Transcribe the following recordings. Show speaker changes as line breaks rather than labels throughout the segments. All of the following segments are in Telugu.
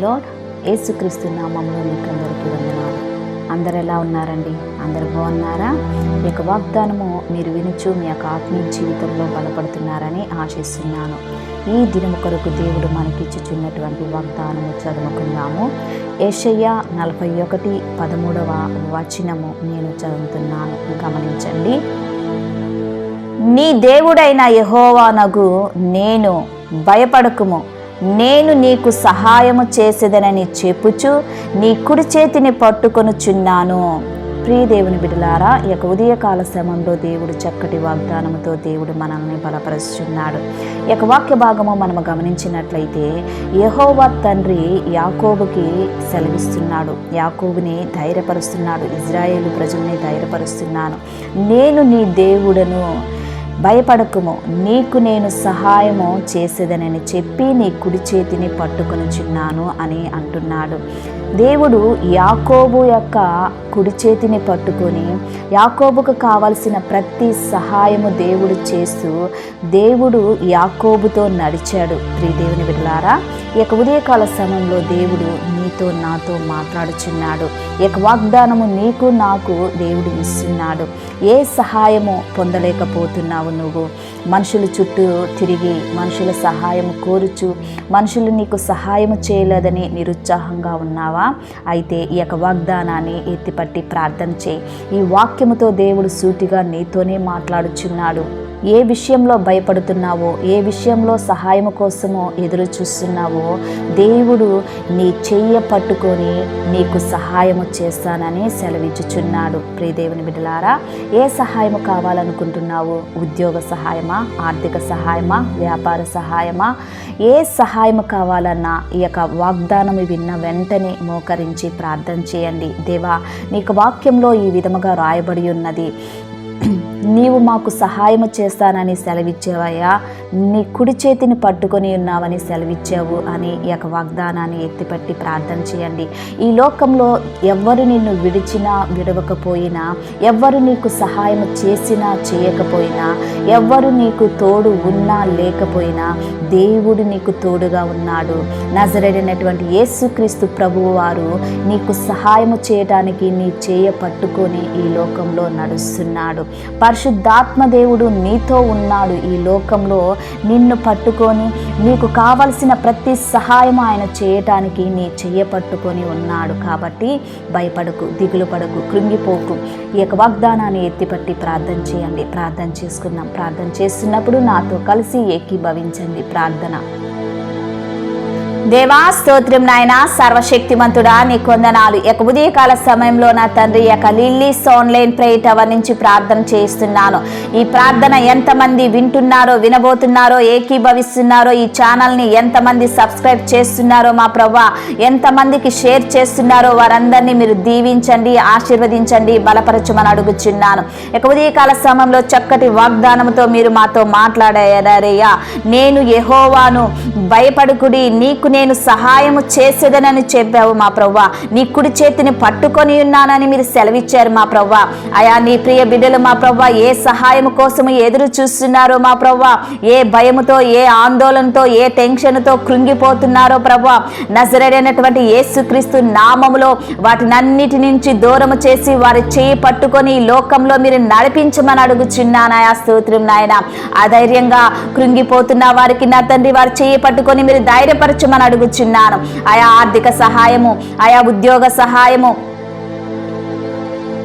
లార్డ్ ఏసుక్రీస్తు నామంలో మీకు అందరికీ వందనాలు. అందరు ఎలా ఉన్నారండి? అందరు బాగున్నారా? మీ యొక్క వాగ్దానము మీరు వినుచు మీ యొక్క ఆత్మీయ జీవితంలో బలపడుతున్నారని ఆశిస్తున్నాను. ఈ దినము కొరకు దేవుడు మనకిచ్చుచున్నటువంటి వాగ్దానము చదువుకుందాము. ఏషయ్య నలభై ఒకటి పదమూడవ వచనము నేను చదువుతున్నాను. గమనించండి. నీ దేవుడైన యహోవానగు నేను భయపడకుము. నేను నీకు సహాయము చేసేదనని చెప్పుచు నీ కుడి చేతిని పట్టుకొనుచున్నాను. ప్రియ దేవుని బిడలారా ఈ యొక్క ఉదయకాల శ్రమంలో దేవుడు చక్కటి వాగ్దానంతో దేవుడు మనల్ని బలపరుస్తున్నాడు. ఈ యొక్క వాక్య భాగము మనము గమనించినట్లయితే యహోవా తండ్రి యాకోబుకి సెలవిస్తున్నాడు. యాకోబుని ధైర్యపరుస్తున్నాడు. ఇజ్రాయేల్ ప్రజల్ని ధైర్యపరుస్తున్నాను. నేను నీ దేవుడను భయపడకుము. నీకు నేను సహాయము చేసేదనని చెప్పి నీ కుడి చేతిని పట్టుకొనుచున్నాను అని అంటున్నాడు. దేవుడు యాకోబు యొక్క కుడి చేతిని పట్టుకొని యాకోబుకు కావలసిన ప్రతి సహాయము దేవుడు చేస్తూ దేవుడు యాకోబుతో నడిచాడు. ప్రియదేవుని బిడ్డలారా ఈ యొక్క ఉదయకాల సమయంలో దేవుడు నీతో నాతో మాట్లాడుచున్నాడు. ఇక వాగ్దానము నీకు నాకు దేవుడు ఇస్తున్నాడు. ఏ సహాయము పొందలేకపోతున్నావు నువ్వు? మనుషుల చుట్టూ తిరిగి మనుషుల సహాయం కోరుచు మనుషులు నీకు సహాయం చేయలేదని నిరుత్సాహంగా ఉన్నావా? అయితే ఈ యొక్క వాగ్దానాన్ని ఎత్తిపట్టి ప్రార్థన చేయి. ఈ వాక్యముతో దేవుడు సూటిగా నీతోనే మాట్లాడుచున్నాడు. ఏ విషయంలో భయపడుతున్నావో ఏ విషయంలో సహాయం కోసమో ఎదురు చూస్తున్నావో దేవుడు నీ చెయ్య పట్టుకొని నీకు సహాయము చేస్తానని సెలవిచ్చుచున్నాడు. ప్రియదేవుని బిడ్డలారా ఏ సహాయము కావాలనుకుంటున్నావు? ఉద్యోగ సహాయమా? ఆర్థిక సహాయమా? వ్యాపార సహాయమా? ఏ సహాయం కావాలన్నా ఈ యొక్క వాగ్దానం విన్న వెంటనే మోకరించి ప్రార్థన చేయండి. దేవా నీకు వాక్యంలో ఈ విధముగా రాయబడి ఉన్నది. నీవు మాకు సహాయము చేస్తానని సెలవిచ్చేవయ్యా. నీ కుడి చేతిని పట్టుకొని ఉన్నావని సెలవిచ్చావు అని ఈ యొక్క వాగ్దానాన్ని ఎత్తిపట్టి ప్రార్థన చేయండి. ఈ లోకంలో ఎవ్వరు నిన్ను విడిచినా విడవకపోయినా ఎవ్వరు నీకు సహాయం చేసినా చేయకపోయినా ఎవ్వరు నీకు తోడు ఉన్నా లేకపోయినా దేవుడు నీకు తోడుగా ఉన్నాడు. నజరైనటువంటి యేసుక్రీస్తు ప్రభువు వారు నీకు సహాయం చేయటానికి నీ చేయ పట్టుకొని ఈ లోకంలో నడుస్తున్నాడు. పరిశుద్ధాత్మ దేవుడు నీతో ఉన్నాడు. ఈ లోకంలో నిన్ను పట్టుకొని నీకు కావలసిన ప్రతి సహాయం ఆయన చేయటానికి నీ చెయ్య పట్టుకొని ఉన్నాడు కాబట్టి భయపడకు దిగులు పడకు కృంగిపోకు. ఈ యొక్క వాగ్దానాన్ని ఎత్తిపట్టి ప్రార్థన చేయండి. ప్రార్థన చేసుకుందాం. ప్రార్థన చేస్తున్నప్పుడు నాతో కలిసి ఏకీభవించండి. ప్రార్థన. దేవా స్తోత్రం నాయన సర్వశక్తిమంతుడా నీ కొందనాలు యొక్క ఉదయకాల సమయంలో నా తండ్రి యొక్క లిల్లీస్ ఆన్లైన్ ప్రేయర్ టవర్ నుంచి ప్రార్థన చేస్తున్నాను. ఈ ప్రార్థన ఎంతమంది వింటున్నారో వినబోతున్నారో ఏకీభవిస్తున్నారో ఈ ఛానల్ని ఎంతమంది సబ్స్క్రైబ్ చేస్తున్నారో మా ప్రభా ఎంతమందికి షేర్ చేస్తున్నారో వారందరినీ మీరు దీవించండి ఆశీర్వదించండి బలపరచమని అడుగుచున్నాను. ఇక ఉదయకాల సమయంలో చక్కటి వాగ్దానంతో మీరు మాతో మాట్లాడారయ్యా. నేను యహోవాను భయపడుకుడి నీకు నేను సహాయము చేసేదనని చెప్పావు మా ప్రవ్వా. నీ కుడి చేతిని పట్టుకొని ఉన్నానని మీరు సెలవిచ్చారు మా ప్రవ్వా. అయా నీ ప్రియ బిడ్డలు మా ప్రవ్వా ఏ సహాయం కోసము ఎదురు చూస్తున్నారో మా ప్రవ్వా? ఏ భయముతో ఏ ఆందోళనతో ఏ టెన్షన్తో కృంగిపోతున్నారో ప్రవ్వా? నజరైనటువంటి యేసుక్రీస్తు నామములో వాటినన్నిటి నుంచి దూరము చేసి వారి చేయి పట్టుకొని లోకంలో మీరు నడిపించమని అడుగుచున్నానాయా స్తోత్రం నాయన. అధైర్యంగా కృంగిపోతున్న వారికి నా తండ్రి వారి చేయి పట్టుకొని మీరు ధైర్యపరచమని అడుగుచున్నాను. ఆయా ఆర్థిక సహాయము ఆయా ఉద్యోగ సహాయము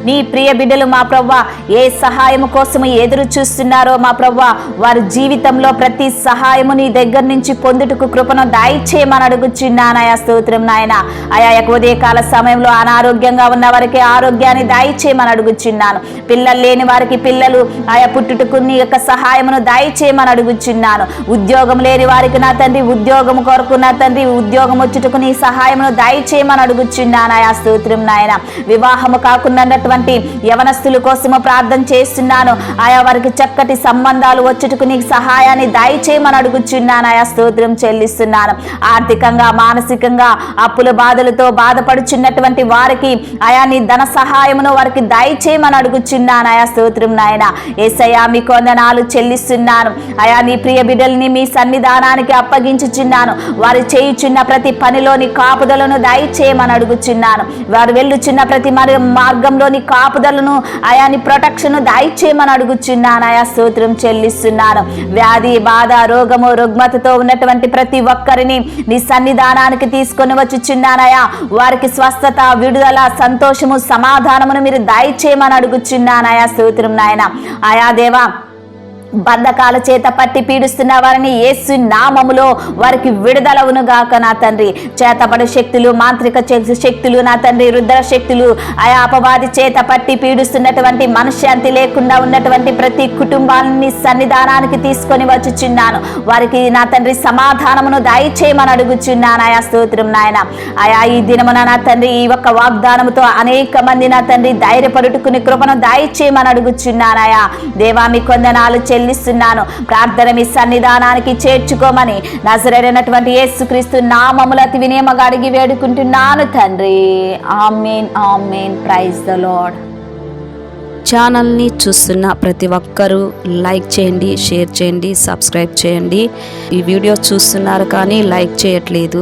నీ ప్రియ బిడ్డలు మా ప్రవ్వ ఏ సహాయము కోసము ఎదురు చూస్తున్నారో మా ప్రవ్వ వారి జీవితంలో ప్రతి సహాయము నీ దగ్గర నుంచి పొందుటకు కృపను దాయిచ్చేయమని అడుగుచున్నానయా స్తోత్రం నాయన. ఆయా యొక్క ఉదయకాల సమయంలో అనారోగ్యంగా ఉన్న వారికి ఆరోగ్యాన్ని దాయిచ్చేయమని అడుగుచున్నాను. పిల్లలు లేని వారికి పిల్లలు ఆయా పుట్టుటకు నీ యొక్క సహాయమును దాయిచేయమని అడుగుచున్నాను. ఉద్యోగం లేని వారికి నా తండ్రి ఉద్యోగం కొరకు నా తండ్రి ఉద్యోగం వచ్చుటకు నీ సహాయమును దాయిచేయమని అడుగుచున్నాను. ఆయా స్తోత్రం నాయన. వివాహము కాకుండా ఉన్నటువంటి యవనస్తుల కోసము ప్రార్థన చేస్తున్నాను. ఆయా వారికి చక్కటి సంబంధాలు వచ్చుటకు నీకు సహాయాన్ని దయచేయమని అడుగుచున్నాను. ఆయా స్తోత్రం చెల్లిస్తున్నాను. ఆర్థికంగా మానసికంగా అప్పుల బాధలతో బాధపడుచున్నటువంటి వారికి ఆయా నీ ధన సహాయమును వారికి దయచేయమని అడుగుచున్నాను. ఆయా స్తోత్రం నాయన. ఏసయ్యా మీ కొందనాలు చెల్లిస్తున్నాను. ఆయా నీ ప్రియ బిడ్డల్ని మీ సన్నిధానానికి అప్పగించుచున్నాను. వారు చేయుచున్న ప్రతి పనిలోని కాపుదలను దయచేయమని అడుగుచున్నాను. వారు వెళ్ళుచున్న ప్రతి మరి మార్గంలోని కాపుదలను ఆయా నీ ప్రొటెక్షన్ దయచేయమని అడుగుచున్నాను. ఆయా స్తోత్రం చెల్లిస్తున్నాను. వ్యాధి బాధ రోగము రుగ్మతతో ఉన్నటువంటి ప్రతి ఒక్కరిని నీ సన్నిధానానికి తీసుకొని వచ్చుచున్నానయా వారికి స్వస్థత విడుదల సంతోషము సమాధానమును మీరు దయచేయమని అడుగుచున్నానయా స్తోత్రం నాయన. ఆయా దేవా బంధకాల చేత పట్టి పీడిస్తున్న వారిని ఏసు నామములో వారికి విడుదలవును గాక నా తండ్రి. చేతపడి శక్తులు మాంత్రిక చే- శక్తులు నా తండ్రి. రుద్ర శక్తులు ఆయా అపవాది చేత పట్టి పీడిస్తున్నటువంటి మనశ్శాంతి లేకుండా ఉన్నటువంటి ప్రతి కుటుంబాన్ని సన్నిధానానికి తీసుకొని వచ్చుచున్నాను. వారికి నా తండ్రి సమాధానమును దయచేయమని అడుగుచున్నాను. ఆయా స్తోత్రం నాయన. ఆయా ఈ దినమున నా తండ్రి ఈ ఒక్క వాగ్దానముతో అనేక మంది నా తండ్రి ధైర్యపరుటుకుని కృపను దయచేయమని అడుగుచున్నానయా దేవా మీ కొందనాలు చెల్లిస్తున్నాను. ప్రార్థన మీ సన్నిధానానికి చేర్చుకోమని నజరైనటువంటి యేసుక్రీస్తు నామముల అతి వినియమగా అడిగి వేడుకుంటున్నాను తండ్రి. Amen amen. Praise the Lord
ఛానల్ని చూస్తున్న ప్రతి ఒక్కరూ లైక్ చేయండి షేర్ చేయండి సబ్స్క్రైబ్ చేయండి. ఈ వీడియో చూస్తున్నారు కానీ లైక్ చేయట్లేదు.